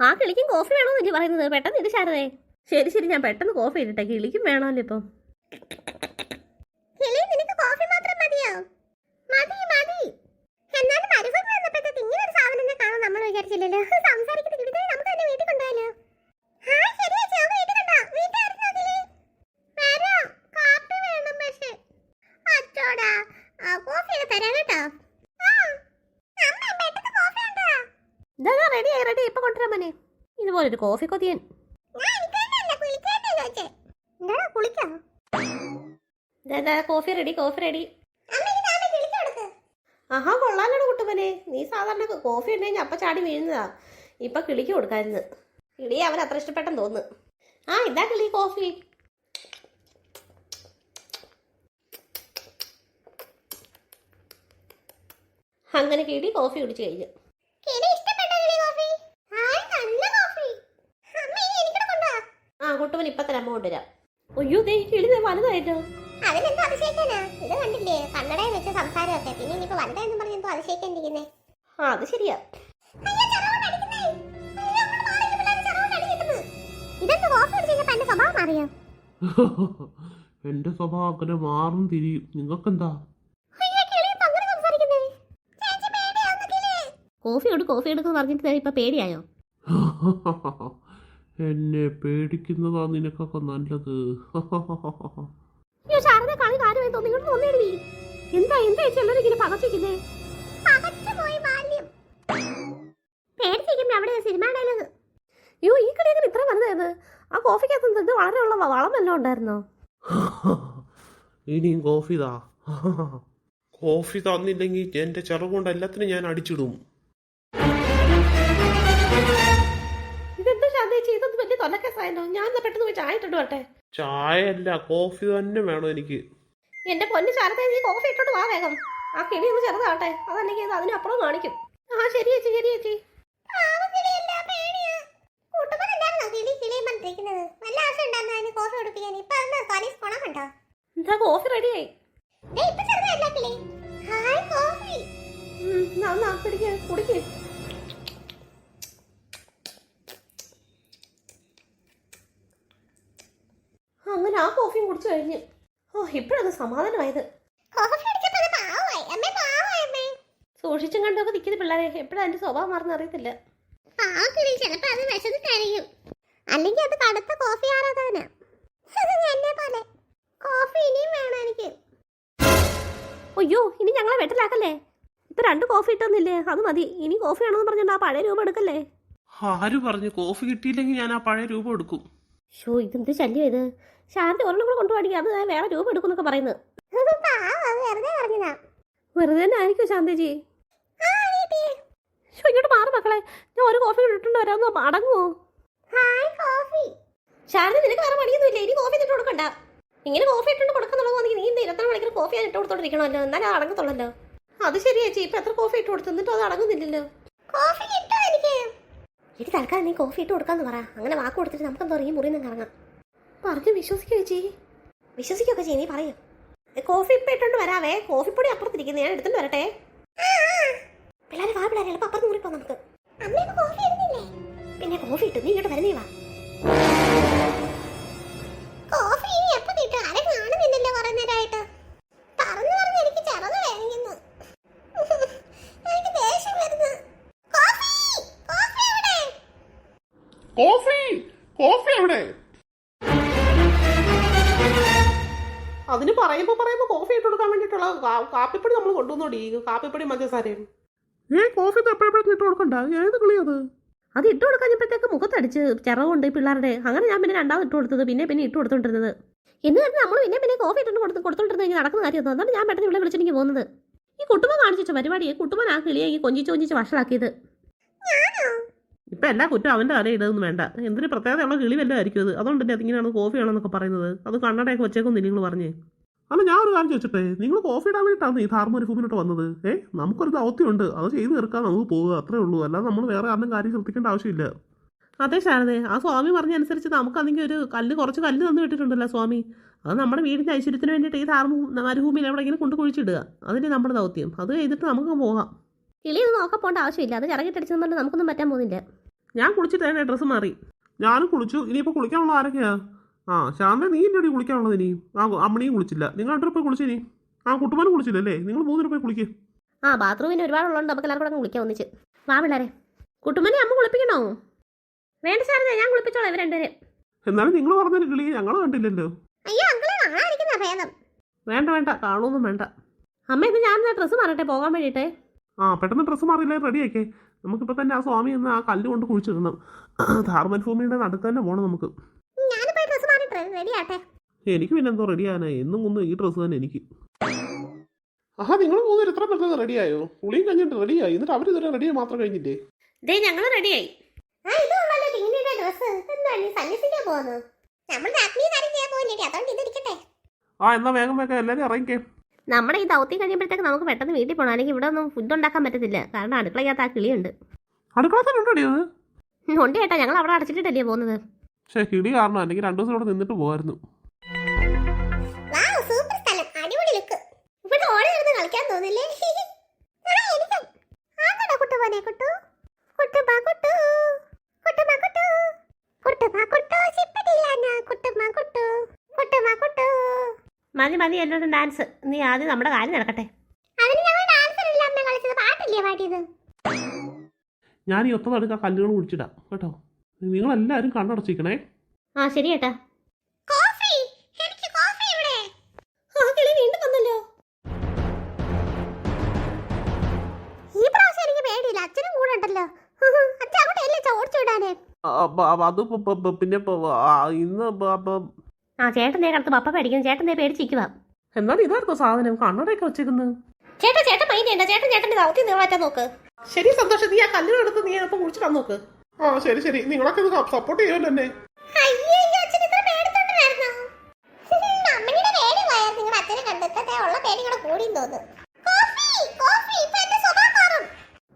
ആ കിളിക്കും കോഫി വേണമെന്നല്ലേ പറയുന്നത്? പെട്ടെന്ന് ഇത് ശാരദേ. ശരി ശരി ഞാൻ പെട്ടെന്ന് കോഫി ഇട്ടെ കിളിക്കും വേണമല്ലോ ഇപ്പം. നിനക്ക് കോഫി മാത്രം മതി എന്നാലും ഒരു സാധനം നമ്മൾ നമുക്ക് തന്നെ വീട്ടിൽ കൊണ്ടുപോയാലോ ആ ശരി ചേച്ചി നമുക്ക് വീട്ടിൽ കൊണ്ടുപോവാം വീട്ടിലായിരുന്നു കിളി വരാം കാപ്പി വേണം പക്ഷേ അച്ചോടാ ആ കോഫിയൊക്കെ തരാം കേട്ടോ ആ അമ്മ പെട്ടെന്ന് കോഫി ഉണ്ടോ ഇതാ റെഡി ആയി റെഡി ഇപ്പൊ കൊണ്ടുവരാൻ മോനെ ഇതുപോലൊരു കോഫി കൊതിയൻ ഞാൻ എനിക്ക് വേണ്ടല്ല കുളിക്കണ്ടേ ചോദിച്ചേ എന്താടാ കുളിക്കോ coffee കൊതിയൻ. Coffee ready coffee ready. ആഹാ കൊള്ളാലോ കുട്ടുമനെ നീ സാധാരണ കോഫി ഉണ്ടെങ്കിൽ അപ്പ ചാടി വീഴുന്നതാ. ഇപ്പൊ കിളിക്ക് കൊടുക്കായിരുന്നു കിളി അവൻ അത്ര ഇഷ്ടപ്പെട്ടെന്ന് തോന്നുന്നു. ആ ഇതാ കിളി കോഫി. അങ്ങനെ കിളി കോഫി കുടിച്ചു കഴിഞ്ഞു കിളി ഇഷ്ടപ്പെട്ടോ കിളി കോഫി ഹായ് നല്ല കോഫി അമ്മ ഇനി എനിക്കൂടെ കൊണ്ടുവാ തരാൻ കൊണ്ടുവരാം അയ്യോ ദേ വലുതായിട്ടോ? അതിനെന്തോ അതിശയിക്കാനാ? ഇത് കണ്ടില്ലേ കണ്ണടയിൽ വെച്ച സംസാരമൊക്കെ. പിന്നെ ഇനിയിപ്പോ വലുതായെന്ന് പറഞ്ഞ് എന്തോ അതിശയിക്കാണ്ടിരിക്കുന്നേ ആ അത് ശരിയാ. എന്റെ സ്വഭാവം അങ്ങനെ മാറും തിരിയും. നിങ്ങൾക്കെന്താ? കോഫി എടുക്കും കോഫി എടുക്കുന്നു പറഞ്ഞിട്ട് ഇപ്പൊ പേടിയായോ? എന്നെ പേടിക്കുന്നതാ നിനക്കൊക്കെ നല്ലത്. അയ്യോ ശാരദ കളി കാര്യമായി തോന്നി. ഇങ്ങോട്ട് എന്താ എന്താ ഇങ്ങനെ പകച്ചിരിക്കുന്നേ? പേടിച്ചിരിക്കുമ്പോ അവിടെ സിനിമ ഡയലോഗ് അയ്യോ ഈ ഇത്ര വലുതായത്. ആ കോഫിക്കകത്ത് ഇത് വളരെ ഉള്ള ഉണ്ടായിരുന്നോ? ഇനിയും കോഫി താ കോഫി തന്നില്ലെങ്കിൽ എന്റെ ചെറു കൊണ്ട് എല്ലാത്തിനും ഞാൻ അടിച്ചിടും. ചേച്ചി ഇതൊന്നും വലിയ തൊലക്കേസായല്ലോ. ഞാൻ എന്നാ പെട്ടെന്ന് പോയി ചായ ഇട്ടിട്ട് വരട്ടെ? ചായ അല്ല കോഫി തന്നെ വേണം എനിക്ക്. എന്റെ പൊന്നു ശാരദ നീ കോഫി ഇട്ടോട്ട് വാ വേഗം. ആ കിളി ഒന്ന് ചെറുതാവട്ടെ. അതല്ലെങ്കിൽ ഇത് അതിനപ്പുറം കാണിക്കും. ആ ശരി ചേച്ചി ശരി ചേച്ചി. പാവം കോഫി കുടിക്കേ കൂട്ടുകാർ ഉണ്ടായിരുന്നോ കിളി കിളിയും പറഞ്ഞിരിക്കുന്നത് വല്ല ആവശ്യം ഉണ്ടായിരുന്നു അതിന് കോഫി കൊടുപ്പിക്കാൻ ഇപ്പൊ എന്താ പോലീസ് ഗുണം കണ്ടോ എന്താ കോഫി റെഡിയായി ദേ ഇപ്പൊ ചെറുതല്ല കിളി ഹായ് കോഫി എന്നാ പിടിക്ക് കുടിക്ക് അങ്ങനെ ആ കോഫിയും കുടിച്ചു കഴിഞ്ഞു. ഓ ഇപ്പോഴത് സമാധാനമായത്. കോഫി അടിച്ചപ്പോ പാവമായി അമ്മേ പാവമായി അമ്മേ സൂക്ഷിച്ചും കണ്ടൊക്കെ നിൽക്കുന്ന പിള്ളേരെ എപ്പോഴാ അതിന്റെ സ്വഭാവം മാറുന്ന അറിയത്തില്ല. ചിലപ്പോ അത് വിശന്നിട്ടായിരിക്കും. അല്ലെങ്കിൽ അത് കടുത്ത കോഫി ആരാധന എന്നെ പോലെ. കോഫി ഇനിയും വേണം എനിക്ക് അയ്യോ ഇനി ഞങ്ങളെ വെട്ടലാക്കല്ലേ? ഇപ്പൊ രണ്ട് കോഫി ഇട്ടൊന്നില്ലേ? അത് മതി. ഇനി കോഫി ആണെന്ന് പറഞ്ഞിട്ട് ആ പഴയ രൂപം എടുക്കല്ലേ? ആര് പറഞ്ഞു കോഫി കിട്ടിയില്ലെങ്കിൽ ഞാൻ ആ പഴയ രൂപം എടുക്കും. ഷോ ഇതെന്ത് ശല്യം ഇത്? ശാന്തി ഒരെണ്ണം കൂടെ കൊണ്ടുപോകണമെങ്കിൽ അത് വേറെ രൂപ എടുക്കുന്നൊക്കെ പറയുന്നത് വെറുതെ തന്നെ ആയിരിക്കും ശാന്തജി ഷോ ഇങ്ങോട്ട് മാറും മക്കളെ. ഞാൻ ഒരു കോഫി ഇട്ടിട്ടുണ്ട് വരാമെന്ന് കോഫി ശാരദ നിനക്ക് വേറെ പണിയൊന്നുമില്ല. ഇനി കോഫി ഇട്ട് കൊടുക്കണ്ട. ഇങ്ങനെ കോഫി ഇട്ടുകൊണ്ട് കൊടുക്കുന്നുള്ളതെങ്കിൽ നീ ഇന്ന് ഇരുപത്തി മണിക്കൂർ കോഫി ഇട്ട് കൊടുത്തോണ്ടിരിക്കണമല്ലോ എന്നാലും അത് അടങ്ങത്തുള്ളല്ലോ. അത് ശരിയാ ചേച്ചി. ഇപ്പൊ എത്ര കോഫി ഇട്ട് കൊടുത്തു? എന്നിട്ട് അത് അടങ്ങുന്നില്ലല്ലോ. കോഫി കിട്ടും എനിക്ക്? എനിക്ക് തൽക്കാലം നീ കോഫി ഇട്ട് കൊടുക്കാന്ന് പറ. അങ്ങനെ വാക്ക് കൊടുത്തിട്ട് നമുക്ക് എന്താ ഈ മുറിയിൽ നിന്ന് കറങ്ങാം പറഞ്ഞു വിശ്വസിക്കോ ചേച്ചി? വിശ്വസിക്കൊക്കെ ചെയ്യും നീ പറയും. കോഫി ഇപ്പൊ ഇട്ടോണ്ട് വരാവേ. പൊടി അപ്പുറത്തിരിക്കുന്നു. ഞാൻ എടുത്തോണ്ട് വരട്ടെ. പിള്ളേരെ വാ പിള്ളേരെ. എളുപ്പം അപ്പുറത്ത് മുറിപ്പോ നമുക്ക്. കോഫി പിന്നെ കോഫി ഇട്ടു നീ ഇങ്ങോട്ട് വരുന്നേ വാ. കോഫി? കോഫി എവിടെ? അതിന് പറയുമ്പോ പറയുമ്പോ കോഫി ഇട്ട് കൊടുക്കാൻ വേണ്ടിയിട്ടുള്ള കാപ്പിപ്പൊടി നമ്മൾ കൊണ്ടുവന്നോടി. കാപ്പിപ്പൊടി പഞ്ചസാരയും ഏ കോഫി എപ്പോഴെപ്പോഴും ഇട്ട് കൊടുക്കണ്ട. ഏത് കിളിയത് അത്? ഇട്ട് കൊടുക്കാഞ്ഞപ്പോഴത്തേക്ക് മുഖത്തടിച്ച് ചിറവുണ്ട് പിള്ളേരുടെ. അങ്ങനെ ഞാൻ പിന്നെ രണ്ടാമത് ഇട്ട് കൊടുത്തത് പിന്നെ പിന്നെ ഇട്ട് കൊടുത്തോണ്ടിരുന്നത്. എന്ന് പറഞ്ഞാൽ നമ്മൾ പിന്നെ പിന്നെ കോഫി ഇട്ട് കൊടുത്ത് കൊടുത്തോണ്ടിരുന്നത് ഇനി നടക്കുന്ന കാര്യമൊന്നും അതാണ് ഞാൻ പെട്ടെന്ന് ഇവിടെ വിളിച്ചെനിക്ക് പോകുന്നത്. ഈ കുട്ടുമ കാണിച്ചു പരിപാടി കുട്ടുമ്പോൾ ആ കിളിയെ ഈ കൊഞ്ചിച്ച് കൊഞ്ചിച്ച് വഷളാക്കിയത്. ഇപ്പൊ എല്ലാ കുറ്റം അവന്റെ തല ഇടതൊന്നും വേണ്ട. എന്തിന് പ്രത്യേകതയുള്ള കിളി വല്ലതും ആയിരിക്കും അത്. അതുകൊണ്ട് തന്നെ അതിങ്ങനെയാണ് കോഫി ആണെന്നൊക്കെ പറയുന്നത്. അത് കണ്ണടയൊക്കെ വെച്ചേക്കൊന്നും നിങ്ങൾ പറഞ്ഞേ? അല്ല ഞാൻ ഒരു കാര്യം ചോദിച്ചിട്ടെ നിങ്ങൾ കോഫി ഇടാൻ വേണ്ടിയിട്ടാണ് ഈ ധാർമ്മ ഭൂമിയിലോട്ട് വന്നത്? ഏ നമുക്കൊരു ദൗത്യമുണ്ട് അത് ചെയ്തു തീർക്കാൻ നമുക്ക് പോകുക അത്രേ ഉള്ളൂ. അല്ലാതെ നമ്മൾ വേറെ ആരും കാര്യം ശ്രദ്ധിക്കേണ്ട ആവശ്യമില്ല. അതെ ശാരദേ. ആ സ്വാമി പറഞ്ഞ അനുസരിച്ച് നമുക്കതെങ്കിൽ ഒരു കല്ല് കുറച്ച് കല്ല് തന്നു വിട്ടിട്ടുണ്ടല്ലോ സ്വാമി. അത് നമ്മുടെ വീടിന്റെ ഐശ്വര്യത്തിന് വേണ്ടിയിട്ട് ഈ ധാർമ്മ മരുഭൂമിയിൽ എവിടെയെങ്കിലും കൊണ്ട് കുഴിച്ചിടുക. അതിന്റെ നമ്മുടെ ദൗത്യം. അത് ചെയ്തിട്ട് നമുക്ക് പോകാം. കിളിയൊന്നും നോക്കാൻ പോകേണ്ട ആവശ്യമില്ല. അത് ചിറകിട്ടടിച്ചതുകൊണ്ട് നമുക്കൊന്നും പറ്റാൻ പോകുന്നില്ല. ഞാൻ കുളിച്ചിട്ട് ഡ്രസ്സ് മാറി? ഞാനും കുളിച്ചു. ഇനിയിപ്പോൾ കുളിക്കാനുള്ള ആരൊക്കെയാ? ആ ശാന്ത നീ എന്റെ അടി കുളിക്കാനുള്ളത് ഇനി. ആ അമ്മണിയും കുളിച്ചില്ല. നിങ്ങൾ രണ്ടു പോയി കുളിച്ചിനി ആ കുട്ടുമാനും കുളിച്ചില്ലല്ലേ? നിങ്ങൾ മൂന്ന് രൂപ കുളിക്ക്. ആ ബാത്റൂമിന് ഒരുപാടുള്ളതുകൊണ്ട് നമുക്ക് എല്ലാവർക്കും കൂടെ കുളിക്കാൻ ഒന്നിച്ച്. വാ പിള്ളേരെ. കുട്ടുമനെ അമ്മ കുളിപ്പിക്കണോ? വേണ്ട സാറിനെ ഞാൻ കുളിപ്പിച്ചോളാം ഇവർ രണ്ടുപേരെ. എന്നാലും നിങ്ങൾ പറഞ്ഞൊരു കിളി ഞങ്ങൾ കണ്ടില്ലല്ലോ. അയ്യോ ഭേദം. വേണ്ട വേണ്ട. കാണുമൊന്നും വേണ്ട. അമ്മ ഇന്ന് ഞാൻ ഡ്രസ്സ് മാറട്ടെ? പോകാൻ വേണ്ടിയിട്ടേ. ആ പെട്ടെന്ന് ഡ്രസ്സ് മാറിയില്ലേ റെഡിയാക്കേ നമുക്കിപ്പോൾ തന്നെ ആ സ്വാമി എന്ന് ആ കല്ല് കൊണ്ട് കുഴിച്ചിടണം. ധാർമൻ ഭൂമിയുടെ നടുക്ക് തന്നെ പോകണം നമുക്ക് എനിക്ക് പിന്നെ എന്തോ റെഡിയാനാ. എന്നും ഒന്നും ഈ ഡ്രസ്സ് തന്നെ എനിക്ക്. ആഹാ നിങ്ങൾ മൂന്നേരം എത്ര പെട്ടെന്ന് റെഡിയായോ? പുളിയും കഴിഞ്ഞിട്ട് റെഡിയായി. എന്നിട്ട് അവർ ഇതുവരെ റെഡിയായി മാത്രം കഴിഞ്ഞില്ലേ? ദേ ഞങ്ങൾ റെഡിയായി. ആ എന്നാ വേഗം വേഗം എല്ലാരും ഇറങ്ങിക്കേ. നമ്മുടെ ഈ ദൗത്യം കഴിയുമ്പോഴത്തേക്ക് നമുക്ക് പെട്ടെന്ന് വീട്ടിൽ പോകണം അല്ലെങ്കിൽ ഇവിടെ ഒന്നും ഫുഡ് ഉണ്ടാക്കാൻ പറ്റത്തില്ല. കാരണം അടുക്കളയ്ക്കകത്ത് ആ കിളിയുണ്ട്. ഉണ്ട് ചേട്ടാ. ഞങ്ങൾ അവിടെ അടച്ചിട്ടിട്ടല്ലേ പോകുന്നത്. പക്ഷേ കിളി കാരണം അല്ലെങ്കിൽ രണ്ടു ദിവസം ഇവിടെ നിന്നിട്ട് പോകായിരുന്നു മതി മതി എന്നോട് ഡാൻസ് നീ ആദ്യം നമ്മുടെ കാര്യം നടക്കട്ടെ? ഞാൻ ഈ ഒത്ത നടുക്ക് ആ കല്ലുകൾ കുടിച്ചിടാം കേട്ടോ? നിങ്ങളെല്ലാവരും കണ്ണടച്ചിരിക്കണേ. ആ ശരി കേട്ടാ അത് പിന്നെ ഇന്ന് ആ ചേട്ടൻ ദേ കടത്ത് പപ്പ പേടിക്കുന്നു ചേട്ടൻ ദേ പേടിച്ചിരിക്കുക എന്നാൽ ഇതായിരുന്നു സാധനം? കണ്ണടയൊക്കെ വെച്ചേക്കുന്നത് ചേട്ടാ ചേട്ടൻ മൈൻഡ് ചെയ്യണ്ട. ചേട്ടൻ ചേട്ടന്റെ ദൗത്യം നിറവേറ്റാൻ നോക്ക്. ശരി സന്തോഷം. നീ ആ എടുത്ത് നീ അപ്പം കുളിച്ചിടാൻ നോക്ക്. ആ ശരി ശരി. നിങ്ങളൊക്കെ ഇത് സപ്പോർട്ട് ചെയ്യുമല്ലോ എന്നെ.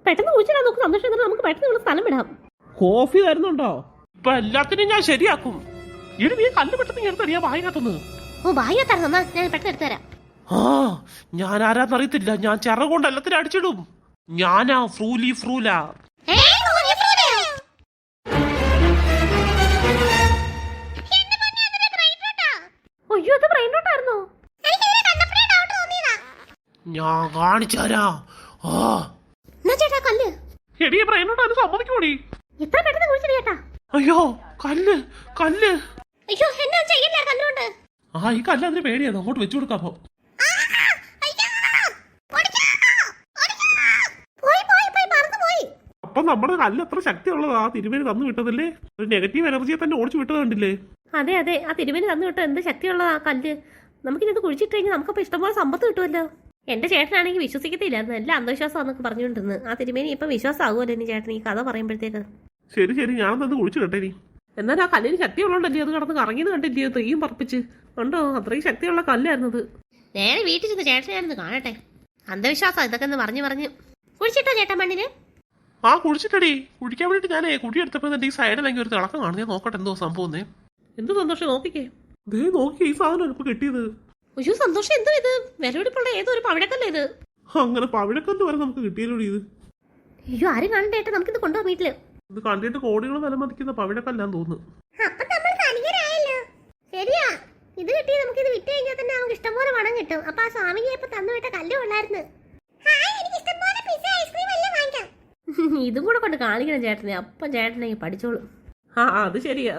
പെട്ടെന്ന് കുഴിച്ചിടാൻ നോക്ക്. സന്തോഷം. നമുക്ക് പെട്ടെന്ന് ഇവിടെ സ്ഥലം വിടാം. കോഫി തരുന്നുണ്ടോ? ഇപ്പൊ എല്ലാത്തിനും ഞാൻ ശരിയാക്കും. ഇനി നീ കല്ല് പെട്ടെന്ന് എടുത്തടിയാ വായിക്കത്തുനിന്ന് ഓ ഞാൻ പെട്ടെന്ന് എടുത്തു തരാം. ആ ഞാൻ ആരാന്നറിയത്തില്ല ഞാൻ ചിറ കൊണ്ട് എല്ലാത്തിനും അടിച്ചിടും. ഞാനാ ഫ്രൂലി ഫ്രൂല. അയ്യോ അത് ബ്രെയിൻ. ഞാൻ കാണിച്ചാരാ. ആ. ചേട്ടാ കല്ല്? സമ്മതിക്കൂടി. ഇത്ര പെട്ടെന്ന് ചേട്ടാ. അയ്യോ കല്ല് കല്ല്. അയ്യോ എന്നാ ചെയ്യില്ല? കല്ലുകൊണ്ട് ആ ഈ കല്ല് അതിന് പേടിയാണ് അങ്ങോട്ട് വെച്ചു ആ, പോയി അപ്പൊ നമ്മുടെ കല്ല് എത്ര ശക്തിയുള്ളതാ. തിരുമേനി തന്നു വിട്ടതല്ലേ? ഒരു നെഗറ്റീവ് എനർജിയെ തന്നെ ഓടിച്ചു വിട്ടത് കണ്ടില്ലേ? അതെ അതെ. ആ തിരുമേനി തന്നു വിട്ടത് എന്ത് ശക്തിയുള്ളതാ ആ കല്ല്? നമുക്കിത് കുഴിച്ചിട്ട് കഴിഞ്ഞാൽ നമുക്കപ്പോൾ ഇഷ്ടംപോലെ സമ്പത്ത് കിട്ടുമല്ലോ. എന്റെ ചേട്ടനാണെങ്കിൽ വിശ്വസിക്കത്തില്ലായിരുന്നു എല്ലാ അന്ധവിശ്വാസം എന്നൊക്കെ പറഞ്ഞുകൊണ്ടിരുന്നു ആ തിരുമേനി വിശ്വാസം വിശ്വാസമാകുമല്ലോ ഇനി ചേട്ടൻ ഈ കഥ പറയുമ്പോഴത്തേക്ക്. ശരി ശരി. ഞാനത് കുഴിച്ചു കേട്ടെ നീ എന്നാൽ ആ കല്ലിന് ശക്തിയുള്ളതല്ലേ അത് കടന്ന് കറങ്ങിയത് കണ്ടില്ലേ തെയ്യും പറപ്പിച്ച്. ഉണ്ടോ അത്രയും ശക്തിയുള്ള കല്ലായിരുന്നത്. നേരെ വീട്ടിൽ ചെന്ന് ചേട്ടൻ ഞാനൊന്ന് കാണട്ടെ. അന്ധവിശ്വാസം ഇതൊക്കെ ഒന്ന് പറഞ്ഞു പറഞ്ഞു. കുഴിച്ചിട്ടോ ചേട്ടൻ മണ്ണിന് ആ കുഴിച്ചിട്ടടി. കുഴിക്കാൻ വേണ്ടിട്ട് ഞാനേ കുഴിയെടുത്തപ്പോ എന്റെ ഈ സൈഡിലെങ്കിൽ ഒരു തിളക്കം കാണുന്നേ. നോക്കട്ടെ എന്തോ സംഭവം എന്ത് സന്തോഷം? നോക്കിക്കേ. ദേ നോക്കി ഈ സാധനം ഇപ്പൊ കിട്ടിയത്. അയ്യോ സന്തോഷം. എന്തോ ഇത്? വിലപിടിപ്പുള്ള ഏതോ ഒരു പവിഴക്കല്ലേ ഇത്. അങ്ങനെ പവിഴക്കല്ല് വരെ നമുക്ക് കിട്ടിയല്ലോ ഇത്. അയ്യോ ആരും കാണണ്ടേട്ടാ നമുക്കിത് കൊണ്ടുപോകാം വീട്ടിൽ. ഇത് കണ്ടിട്ട് കോടികൾ വില മതിക്കുന്ന പവിഴക്കല്ലാന്ന് തോന്നുന്നു. അപ്പൊ നമ്മൾ ധനികരായല്ലോ. ശരിയാ. ഇത് കിട്ടി നമുക്ക് ഇത് വിറ്റ് കഴിഞ്ഞാൽ തന്നെ നമുക്ക് ഇഷ്ടംപോലെ പണം കിട്ടും. അപ്പൊ ആ ഇപ്പൊ ഉള്ളായിരുന്നു ഹായ് എനിക്ക് ഇഷ്ടംപോലെ പിസ്സ ഐസ്ക്രീം എല്ലാം വാങ്ങിക്കാം. ഇതും കൂടെ കൊണ്ട് കാണിക്കണം ചേട്ടനെ. അപ്പം ചേട്ടനെ പഠിച്ചോളൂ. ആ, അത് ശരിയാ.